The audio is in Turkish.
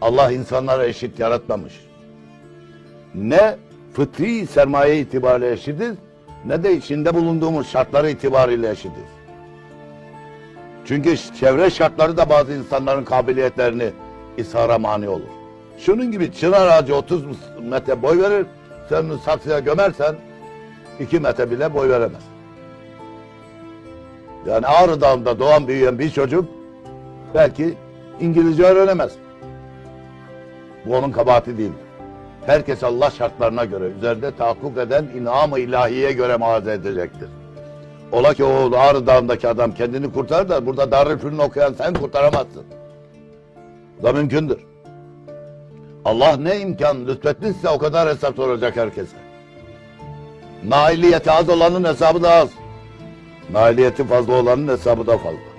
Allah insanları eşit yaratmamış. Ne fıtri sermaye itibariyle eşitiz ne de içinde bulunduğumuz şartları itibariyle eşitiz. Çünkü çevre şartları da bazı insanların kabiliyetlerini ishara mani olur. Şunun gibi çınar ağacı 30 metre boy verir, sen onu saksıya gömersen 2 metre bile boy veremez. Yani Ağrı Dağı'nda doğan büyüyen bir çocuk belki İngilizce öğrenemez. Bu onun kabahati değil. Herkes Allah şartlarına göre, üzerinde tahakkuk eden inam-ı ilahiye göre muhafaza edecektir. Ola ki o Ağrı Dağı'ndaki adam kendini kurtarır da burada Darülfünun okuyan sen kurtaramazsın. Bu da mümkündür. Allah ne imkan lütfetmişse o kadar hesap soracak herkese. Nailiyeti az olanın hesabı da az. Nailiyeti fazla olanın hesabı da fazla.